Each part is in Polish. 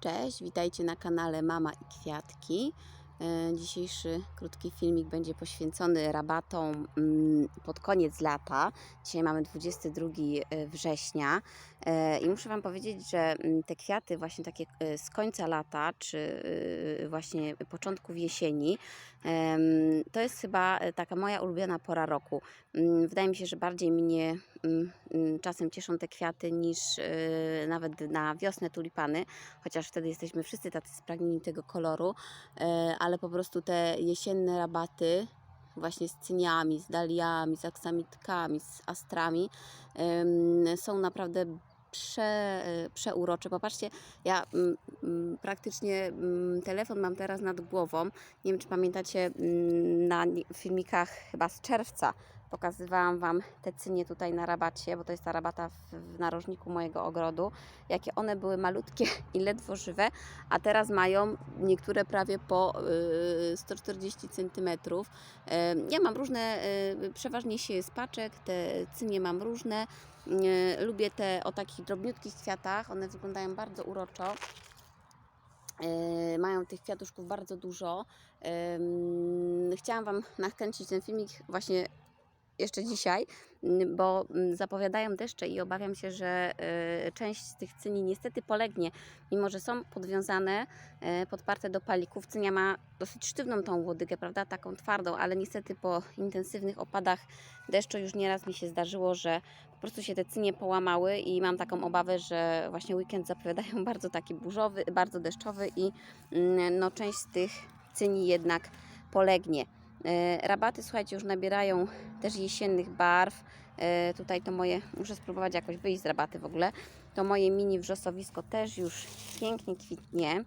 Cześć, witajcie na kanale Mama i Kwiatki. E, Dzisiejszy krótki filmik będzie poświęcony rabatom mm, pod koniec lata. Dzisiaj mamy 22 września E, i muszę Wam powiedzieć, że mm, te kwiaty właśnie takie e, z końca lata, czy e, właśnie początków jesieni, to jest chyba e, taka moja ulubiona pora roku. Mm, Wydaje mi się, że bardziej mnie czasem cieszą te kwiaty niż e, nawet na wiosnę tulipany, chociaż wtedy jesteśmy wszyscy tacy spragnieni tego koloru, e, ale po prostu te jesienne rabaty właśnie z cyniami, z daliami, z aksamitkami, z astrami są naprawdę prze, e, przeurocze. Popatrzcie, ja mm, mm, praktycznie mm, telefon mam teraz nad głową. Nie wiem, czy pamiętacie mm, na filmikach chyba z czerwca pokazywałam Wam te cynie tutaj na rabacie, bo to jest ta rabata w, w narożniku mojego ogrodu. Jakie one były malutkie i ledwo żywe, a teraz mają niektóre prawie po y, 140 cm. Ja mam różne, y, przeważnie sieję z paczek, te cynie mam różne. Y, Lubię te o takich drobniutkich kwiatach, one wyglądają bardzo uroczo. E, mają tych kwiatuszków bardzo dużo. Em, Chciałam Wam nakręcić ten filmik właśnie jeszcze dzisiaj, m, bo m, zapowiadają deszcze i obawiam się, że e, część z tych cyni niestety polegnie, mimo że są podwiązane, e, podparte do palików. Cynia ma dosyć sztywną tą łodygę, prawda, taką twardą, ale niestety po intensywnych opadach deszczu już nieraz mi się zdarzyło, że po prostu się te cynie połamały i mam taką obawę, że właśnie weekend zapowiadają bardzo taki burzowy, bardzo deszczowy i mm, no, część z tych cyni jednak polegnie. E, Rabaty, słuchajcie, już nabierają też jesiennych barw. E, Tutaj to moje, muszę spróbować jakoś wyjść z rabaty w ogóle. To moje mini wrzosowisko też już pięknie kwitnie.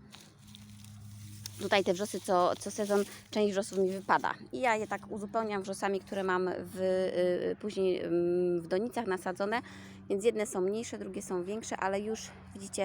Tutaj te wrzosy co, co sezon, część wrzosów mi wypada. I ja je tak uzupełniam wrzosami, które mam w, y, później ym, w donicach nasadzone. Więc jedne są mniejsze, drugie są większe, ale już widzicie,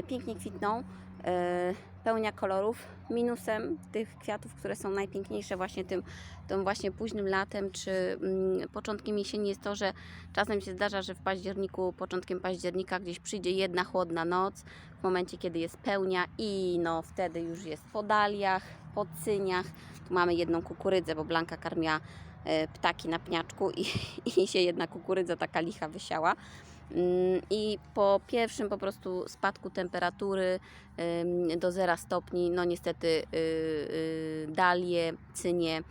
y, pięknie kwitną. Y, Pełnia kolorów. Minusem tych kwiatów, które są najpiękniejsze właśnie tym, tym właśnie późnym latem czy mm, początkiem jesieni jest to, że czasem się zdarza, że w październiku, początkiem października gdzieś przyjdzie jedna chłodna noc, w momencie kiedy jest pełnia i no wtedy już jest po daliach, po cyniach. Tu mamy jedną kukurydzę, bo Blanka karmiła e, ptaki na pniaczku i, i się jedna kukurydza taka licha wysiała. Mm, I po pierwszym po prostu spadku temperatury do 0 stopni, no niestety y, y, dalie, cynie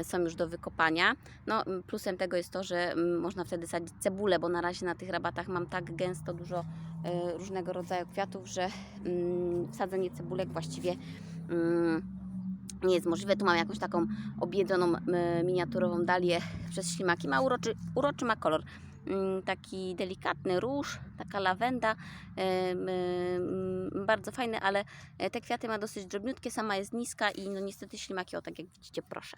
y, są już do wykopania. No, plusem tego jest to, że mm, można wtedy sadzić cebulę, bo na razie na tych rabatach mam tak gęsto dużo różnego rodzaju kwiatów, że mm, sadzenie cebulek właściwie nie jest możliwe. Tu mam jakąś taką objedzoną miniaturową dalię przez ślimaki. Ma uroczy, uroczy ma kolor. Mm, Taki delikatny róż, taka lawenda, bardzo fajny, ale e, te kwiaty ma dosyć drobniutkie, sama jest niska i no niestety ślimaki, o tak jak widzicie, proszę,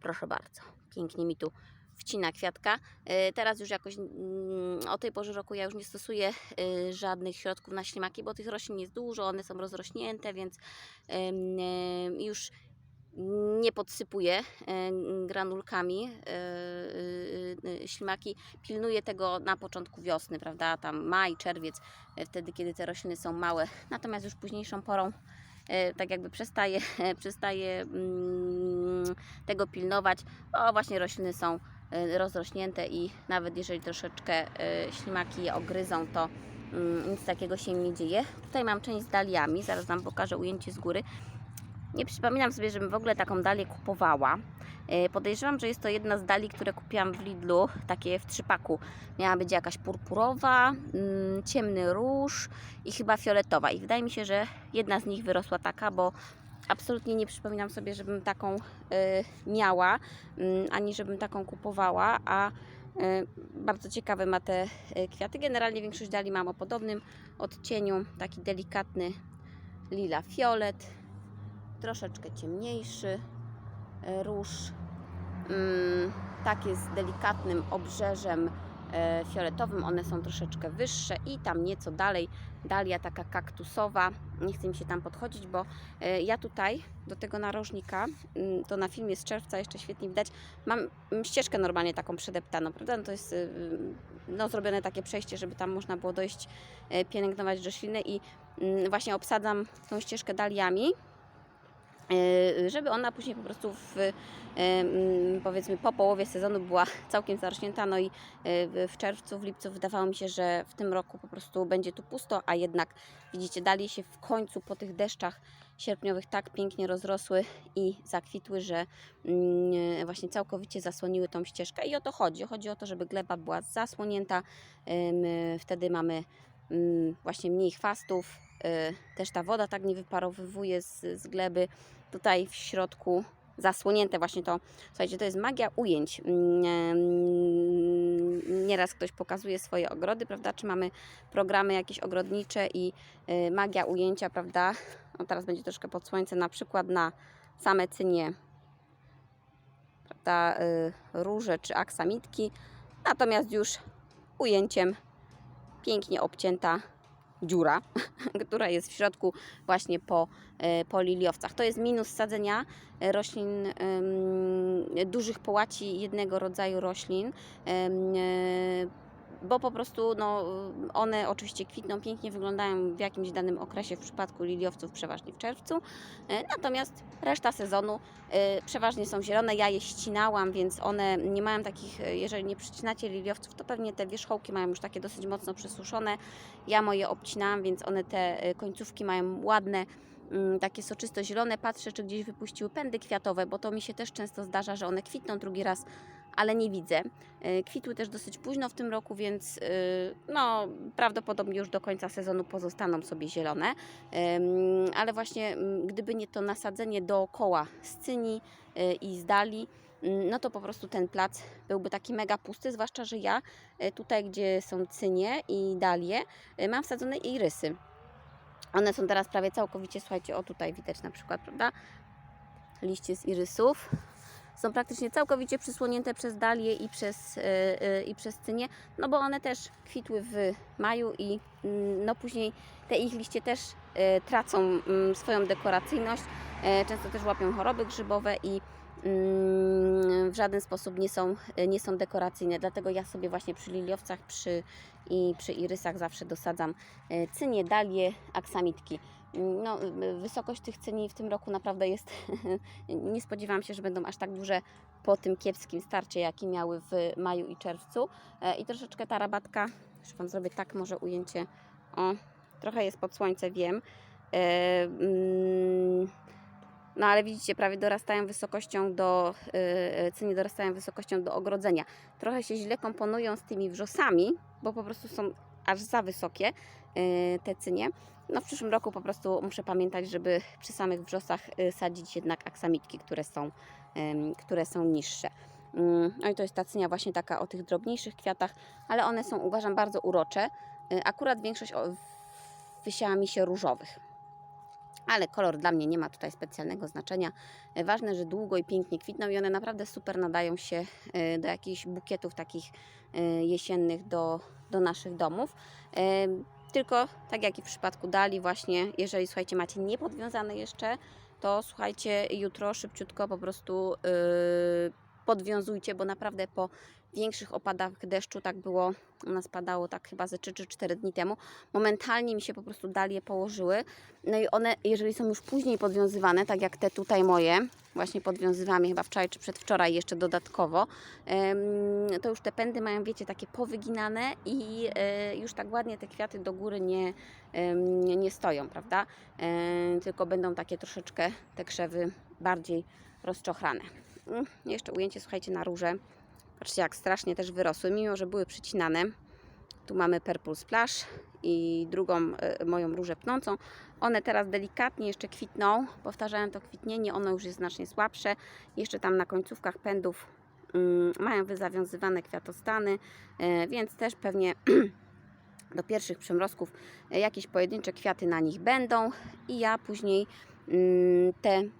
proszę bardzo, pięknie mi tu wcina kwiatka. E, Teraz już jakoś mm, o tej porze roku ja już nie stosuję e, żadnych środków na ślimaki, bo tych roślin jest dużo, one są rozrośnięte, więc już nie podsypuję e, granulkami e, e, ślimaki. Pilnuję tego na początku wiosny, prawda? Tam maj, czerwiec, wtedy kiedy te rośliny są małe. Natomiast już późniejszą porą tak jakby przestaję, przestaję mm, tego pilnować. O, właśnie rośliny są rozrośnięte i nawet jeżeli troszeczkę ślimaki je ogryzą, to mm, nic takiego się nie dzieje. Tutaj mam część z daliami, zaraz Wam pokażę ujęcie z góry. Nie przypominam sobie, żebym w ogóle taką dalię kupowała. E, Podejrzewam, że jest to jedna z dali, które kupiłam w Lidlu, takie w trzypaku. Miała być jakaś purpurowa, mm, ciemny róż i chyba fioletowa. I wydaje mi się, że jedna z nich wyrosła taka, bo absolutnie nie przypominam sobie, żebym taką e, miała, mm, ani żebym taką kupowała, a e, bardzo ciekawe ma te kwiaty. Generalnie większość dali mam o podobnym odcieniu, taki delikatny lila fiolet, troszeczkę ciemniejszy e, róż. Mm, takie z delikatnym obrzeżem e, fioletowym. One są troszeczkę wyższe i tam nieco dalej dalia taka kaktusowa. Nie chcę mi się tam podchodzić, bo e, ja tutaj do tego narożnika, mm, to na filmie z czerwca jeszcze świetnie widać, mam ścieżkę normalnie taką przedeptaną, prawda? No to jest no, zrobione takie przejście, żeby tam można było dojść, pielęgnować rośliny i mm, właśnie obsadzam tą ścieżkę daliami, żeby ona później po prostu w, e, mm, powiedzmy po połowie sezonu była całkiem zarośnięta. No i e, w- czerwcu, w lipcu wydawało mi się, że w tym roku po prostu będzie tu pusto, a jednak widzicie, dalie się w końcu po tych deszczach sierpniowych tak pięknie rozrosły i zakwitły, że mm, właśnie całkowicie zasłoniły tą ścieżkę. I o to chodzi. Chodzi o to, żeby gleba była zasłonięta. Wtedy mamy mm, właśnie mniej chwastów. Y, Też ta woda tak nie wyparowywuje z, z gleby. Tutaj w środku zasłonięte właśnie to. Słuchajcie, to jest magia ujęć. Mm, Nieraz ktoś pokazuje swoje ogrody, prawda? Czy mamy programy jakieś ogrodnicze i y, magia ujęcia, prawda? No teraz będzie troszkę pod słońce, na przykład na same cynie, prawda? y, Róże czy aksamitki. Natomiast już ujęciem pięknie obcięta dziura, która jest w środku właśnie po, e, po liliowcach. To jest minus sadzenia e, roślin dużych połaci jednego rodzaju roślin, e, bo po prostu no, one oczywiście kwitną, pięknie wyglądają w jakimś danym okresie, w przypadku liliowców przeważnie w czerwcu, e, natomiast reszta sezonu e, przeważnie są zielone. Ja je ścinałam, więc one nie mają takich, e, jeżeli nie przycinacie liliowców, to pewnie te wierzchołki mają już takie dosyć mocno przysuszone. Ja moje obcinałam, więc one te końcówki mają ładne, takie soczysto-zielone. Patrzę, czy gdzieś wypuściły pędy kwiatowe, bo to mi się też często zdarza, że one kwitną drugi raz, ale nie widzę. E, Kwitły też dosyć późno w tym roku, więc e, no, prawdopodobnie już do końca sezonu pozostaną sobie zielone. Ale właśnie mm, gdyby nie to nasadzenie dookoła scyni e, i z dali, mm, no to po prostu ten plac byłby taki mega pusty, zwłaszcza, że ja e, tutaj, gdzie są cynie i dalie, mam wsadzone irysy. One są teraz prawie całkowicie, słuchajcie, o tutaj widać na przykład, prawda? Liście z irysów. Są praktycznie całkowicie przysłonięte przez dalię i przez, e, e, i przez cynie, no bo one też kwitły w maju i mm, no później te ich liście też e, tracą mm, swoją dekoracyjność. E, Często też łapią choroby grzybowe i w żaden sposób nie są, nie są dekoracyjne. Dlatego ja sobie właśnie przy liliowcach przy, i przy irysach zawsze dosadzam e, cynie, dalie, aksamitki. Mm, No, wysokość tych cyni w tym roku naprawdę jest. nie spodziewałam się, że będą aż tak duże po tym kiepskim starcie, jaki miały w maju i czerwcu. E, I troszeczkę ta rabatka, że Wam zrobię tak może ujęcie. O, trochę jest pod słońce, wiem. Mm, no ale widzicie, prawie dorastają wysokością do, yy, cynie dorastają wysokością do ogrodzenia. Trochę się źle komponują z tymi wrzosami, bo po prostu są aż za wysokie yy, te cynie. No w przyszłym roku po prostu muszę pamiętać, żeby przy samych wrzosach sadzić jednak aksamitki, które są, które są niższe. Ym, No i to jest ta cynia właśnie taka o tych drobniejszych kwiatach, ale one są uważam bardzo urocze. Akurat większość wysiała mi się różowych ale kolor dla mnie nie ma tutaj specjalnego znaczenia. E, Ważne, że długo i pięknie kwitną i one naprawdę super nadają się e, do jakichś bukietów takich e, jesiennych do, do naszych domów. Tylko tak jak i w przypadku dali właśnie, jeżeli słuchajcie macie niepodwiązane jeszcze, to słuchajcie jutro szybciutko po prostu e, podwiązujcie, bo naprawdę po większych opadach deszczu, tak było, u nas padało tak chyba ze 3 czy 4 dni temu, momentalnie mi się po prostu dalie położyły. No i one, jeżeli są już później podwiązywane, tak jak te tutaj moje, właśnie podwiązywałam je chyba wczoraj czy przedwczoraj jeszcze dodatkowo, to już te pędy mają, wiecie, takie powyginane i e, już tak ładnie te kwiaty do góry nie, nie stoją, prawda? E, Tylko będą takie troszeczkę te krzewy bardziej rozczochrane. Mm, Jeszcze ujęcie, słuchajcie, na róże. Patrzcie, jak strasznie też wyrosły, mimo że były przycinane. Tu mamy Purple Splash i drugą e, moją różę pnącą. One teraz delikatnie jeszcze kwitną. Powtarzałem to kwitnienie, ono już jest znacznie słabsze. Jeszcze tam na końcówkach pędów mm, mają wyzawiązywane kwiatostany, e, więc też pewnie do pierwszych przymrozków e, jakieś pojedyncze kwiaty na nich będą i ja później mm, te mm,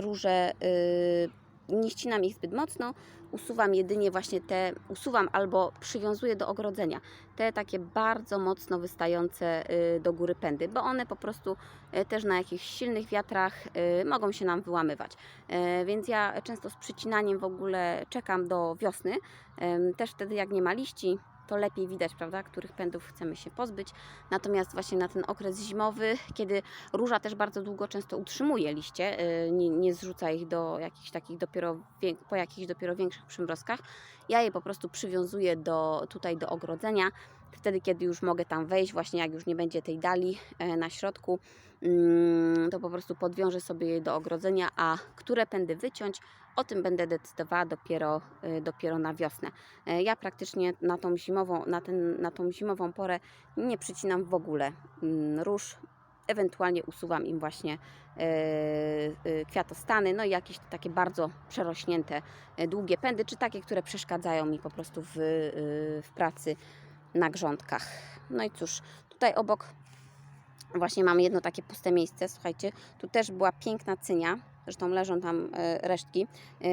róże y, nie ścinam ich zbyt mocno, usuwam jedynie właśnie te, usuwam albo przywiązuję do ogrodzenia te takie bardzo mocno wystające y, do góry pędy, bo one po prostu y, też na jakichś silnych wiatrach y, mogą się nam wyłamywać. Więc ja często z przycinaniem w ogóle czekam do wiosny, też wtedy jak nie ma liści, to lepiej widać, prawda, których pędów chcemy się pozbyć. Natomiast właśnie na ten okres zimowy, kiedy róża też bardzo długo często utrzymuje liście, y, nie, nie zrzuca ich do jakichś takich dopiero, po jakichś dopiero większych przymrozkach, ja je po prostu przywiązuję do, tutaj do ogrodzenia, wtedy kiedy już mogę tam wejść, właśnie jak już nie będzie tej dali e, na środku, mm, to po prostu podwiążę sobie je do ogrodzenia, a które pędy wyciąć, o tym będę decydowała dopiero, y, dopiero na wiosnę. E, Ja praktycznie na tą zimową, na, ten, na tą zimową porę nie przycinam w ogóle mm, róż. Ewentualnie usuwam im właśnie e, e, kwiatostany, no i jakieś takie bardzo przerośnięte, długie pędy, czy takie, które przeszkadzają mi po prostu w, e, w pracy na grządkach. No i cóż, tutaj obok właśnie mamy jedno takie puste miejsce, słuchajcie, tu też była piękna cynia, zresztą leżą tam e, resztki, e,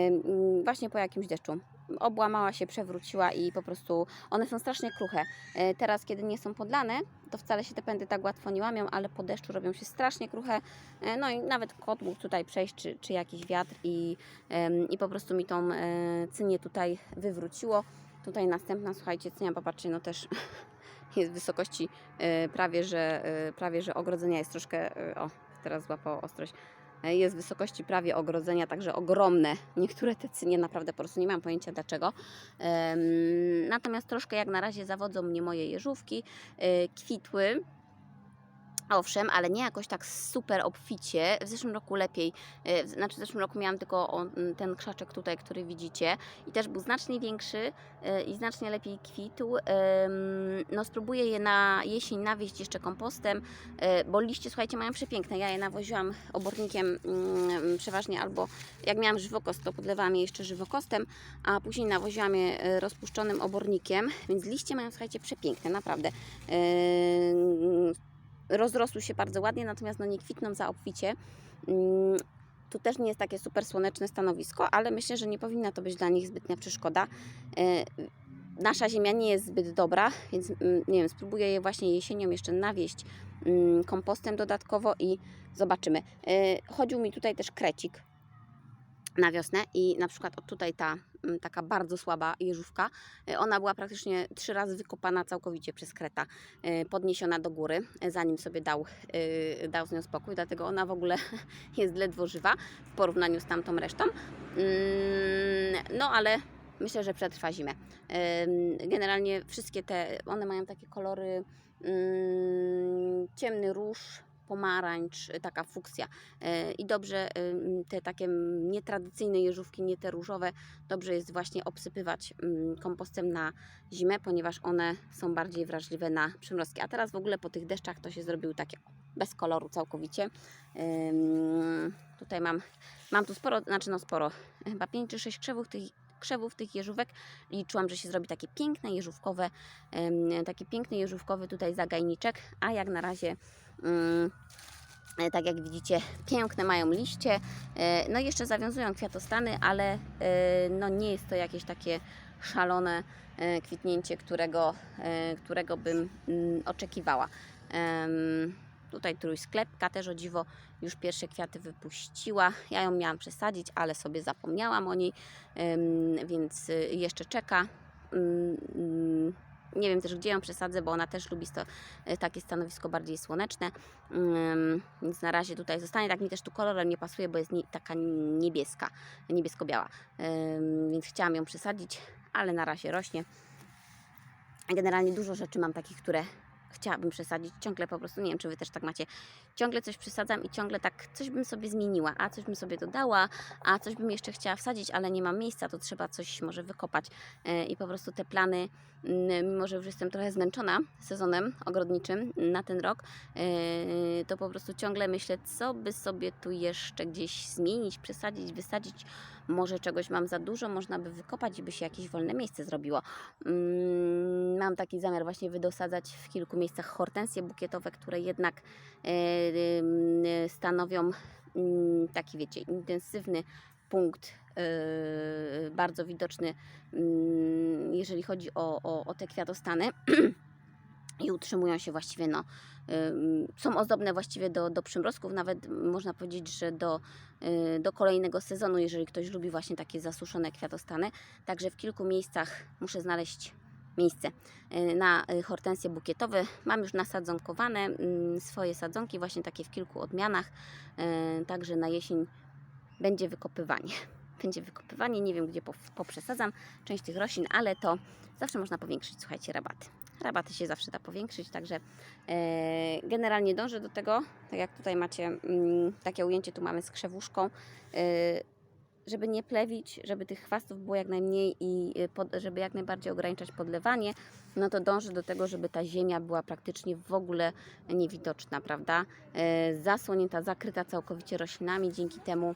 właśnie po jakimś deszczu. Obłamała się, przewróciła i po prostu one są strasznie kruche. E, Teraz, kiedy nie są podlane, to wcale się te pędy tak łatwo nie łamią, ale po deszczu robią się strasznie kruche. No i nawet kot mógł tutaj przejść, czy, czy jakiś wiatr i, i po prostu mi tą cynię tutaj wywróciło. Tutaj następna, słuchajcie, cynia, popatrzcie, no też jest w wysokości prawie, że, prawie, że ogrodzenia jest troszkę, o, teraz złapało ostrość, jest w wysokości prawie ogrodzenia, także ogromne. Niektóre te cynie naprawdę po prostu nie mam pojęcia dlaczego. Natomiast troszkę jak na razie zawodzą mnie moje jeżówki, e, kwitły. Owszem, ale nie jakoś tak super obficie. W zeszłym roku lepiej, e, znaczy w zeszłym roku miałam tylko ten krzaczek tutaj, który widzicie i też był znacznie większy e, i znacznie lepiej kwitł. No spróbuję je na jesień nawieść jeszcze kompostem, e, bo liście, słuchajcie, mają przepiękne. Ja je nawoziłam obornikiem mm, przeważnie albo jak miałam żywokost, to podlewałam je jeszcze żywokostem, a później nawoziłam je rozpuszczonym obornikiem, więc liście mają, słuchajcie, przepiękne, naprawdę. Rozrosły się bardzo ładnie, natomiast no nie kwitną za obficie. Mm, Tu też nie jest takie super słoneczne stanowisko, ale myślę, że nie powinna to być dla nich zbytnia przeszkoda. E, Nasza ziemia nie jest zbyt dobra, więc mm, nie wiem, spróbuję je właśnie jesienią jeszcze nawieść mm, kompostem dodatkowo i zobaczymy. E, Chodził mi tutaj też krecik na wiosnę i na przykład od tutaj ta mm, taka bardzo słaba jeżówka, e, ona była praktycznie trzy razy wykopana całkowicie przez kreta, e, podniesiona do góry, e, zanim sobie dał, dał z nią spokój, dlatego ona w ogóle jest ledwo żywa w porównaniu z tamtą resztą. Mm, No ale myślę, że przetrwa zimę. Generalnie wszystkie te, one mają takie kolory mm, ciemny róż, pomarańcz, taka fuksja. E, I dobrze em, te takie nietradycyjne jeżówki, nie te różowe, dobrze jest właśnie obsypywać kompostem na zimę, ponieważ one są bardziej wrażliwe na przymrozki. A teraz w ogóle po tych deszczach to się zrobiły takie bez koloru całkowicie. Tutaj mam, mam tu sporo, znaczy no sporo, chyba 5 czy 6 krzewów tych, krzewów tych jeżówek. Liczyłam, że się zrobi takie piękne jeżówkowe, taki piękny jeżówkowy tutaj zagajniczek, a jak na razie tak jak widzicie, piękne mają liście. E, No jeszcze zawiązują kwiatostany, ale e, no nie jest to jakieś takie szalone e, kwitnięcie, którego, e, którego bym mm, oczekiwała. Tutaj trójsklepka też o dziwo już pierwsze kwiaty wypuściła. Ja ją miałam przesadzić, ale sobie zapomniałam o niej, więc jeszcze czeka. Nie wiem też, gdzie ją przesadzę, bo ona też lubi sto, e, takie stanowisko bardziej słoneczne. Ym, Więc na razie tutaj zostanie. Tak mi też tu kolorem nie pasuje, bo jest nie, taka niebieska, niebiesko-biała. Ym, Więc chciałam ją przesadzić, ale na razie rośnie. Generalnie dużo rzeczy mam takich, które chciałabym przesadzić. Ciągle po prostu, nie wiem, czy Wy też tak macie. Ciągle coś przesadzam i ciągle tak coś bym sobie zmieniła, a coś bym sobie dodała, a coś bym jeszcze chciała wsadzić, ale nie mam miejsca, to trzeba coś może wykopać. E, I po prostu te plany, mimo że już jestem trochę zmęczona sezonem ogrodniczym na ten rok, e, to po prostu ciągle myślę, co by sobie tu jeszcze gdzieś zmienić, przesadzić, wysadzić. Może czegoś mam za dużo, można by wykopać i by się jakieś wolne miejsce zrobiło. Mm, Mam taki zamiar właśnie wydosadzać w kilku miejscach hortensje bukietowe, które jednak e, ym, stanowią mm, taki, wiecie, intensywny punkt, e, bardzo widoczny, mm, jeżeli chodzi o, o, o te kwiatostany. I utrzymują się właściwie, no, ym, są ozdobne właściwie do, do przymrozków, nawet można powiedzieć, że do, y, do kolejnego sezonu, jeżeli ktoś lubi właśnie takie zasuszone kwiatostany. Także w kilku miejscach muszę znaleźć miejsce y, na y, hortensje bukietowe. Mam już nasadzonkowane mm, swoje sadzonki, właśnie takie w kilku odmianach, y, także na jesień będzie wykopywanie. Będzie wykopywanie, nie wiem gdzie po- poprzesadzam część tych roślin, ale to zawsze można powiększyć, słuchajcie, rabaty. Rabaty się zawsze da powiększyć, także e, generalnie dążę do tego, tak jak tutaj macie mm, takie ujęcie, tu mamy z krzewuszką, e, żeby nie plewić, żeby tych chwastów było jak najmniej i y, pod, żeby jak najbardziej ograniczać podlewanie, no to dążę do tego, żeby ta ziemia była praktycznie w ogóle niewidoczna, prawda? E, zasłonięta, zakryta całkowicie roślinami, dzięki temu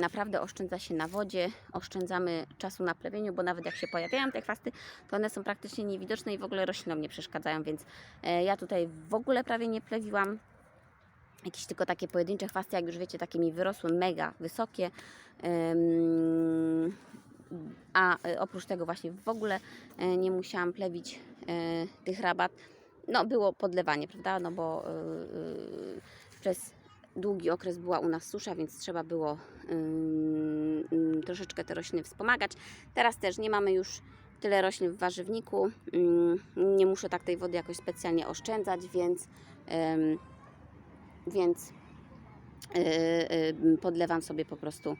naprawdę oszczędza się na wodzie, oszczędzamy czasu na plewieniu, bo nawet jak się pojawiają te chwasty, to one są praktycznie niewidoczne i w ogóle roślinom nie przeszkadzają, więc e, ja tutaj w ogóle prawie nie plewiłam. Jakieś tylko takie pojedyncze chwasty, jak już wiecie, takie mi wyrosły mega wysokie. A e, oprócz tego właśnie w ogóle e, nie musiałam plewić tych rabat. No było podlewanie, prawda? No bo przez długi okres była u nas susza, więc trzeba było troszeczkę te rośliny wspomagać. Teraz też nie mamy już tyle roślin w warzywniku. Nie muszę tak tej wody jakoś specjalnie oszczędzać, więc, więc yy, yy, podlewam sobie po prostu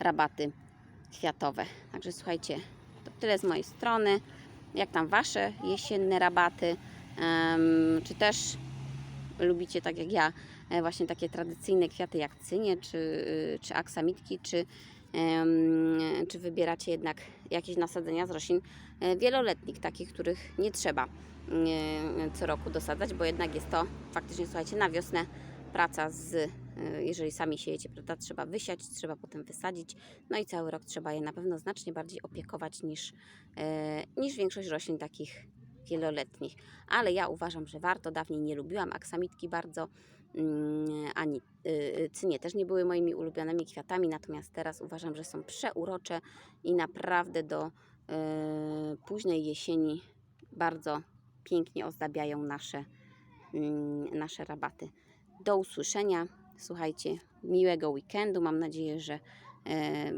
rabaty kwiatowe. Także słuchajcie, to tyle z mojej strony. Jak tam Wasze jesienne rabaty? Czy też lubicie, tak jak ja, właśnie takie tradycyjne kwiaty jak cynie, czy, y, czy aksamitki, czy, czy wybieracie jednak jakieś nasadzenia z roślin e, wieloletnich, takich, których nie trzeba e, co roku dosadzać, bo jednak jest to faktycznie, słuchajcie, na wiosnę praca z, e, jeżeli sami siejecie, prawda, trzeba wysiać, trzeba potem wysadzić, no i cały rok trzeba je na pewno znacznie bardziej opiekować niż, e, niż większość roślin takich wieloletnich. Ale ja uważam, że warto. Dawniej nie lubiłam aksamitki bardzo, mm, ani y, cynie też nie były moimi ulubionymi kwiatami, natomiast teraz uważam, że są przeurocze i naprawdę do y, późnej jesieni bardzo pięknie ozdabiają nasze, mm, nasze rabaty. Do usłyszenia. Słuchajcie, miłego weekendu. Mam nadzieję, że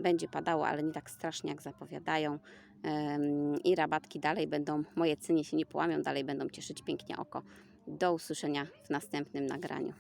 będzie padało, ale nie tak strasznie jak zapowiadają. I rabatki dalej będą, moje cynie się nie połamią, dalej będą cieszyć pięknie oko. Do usłyszenia w następnym nagraniu.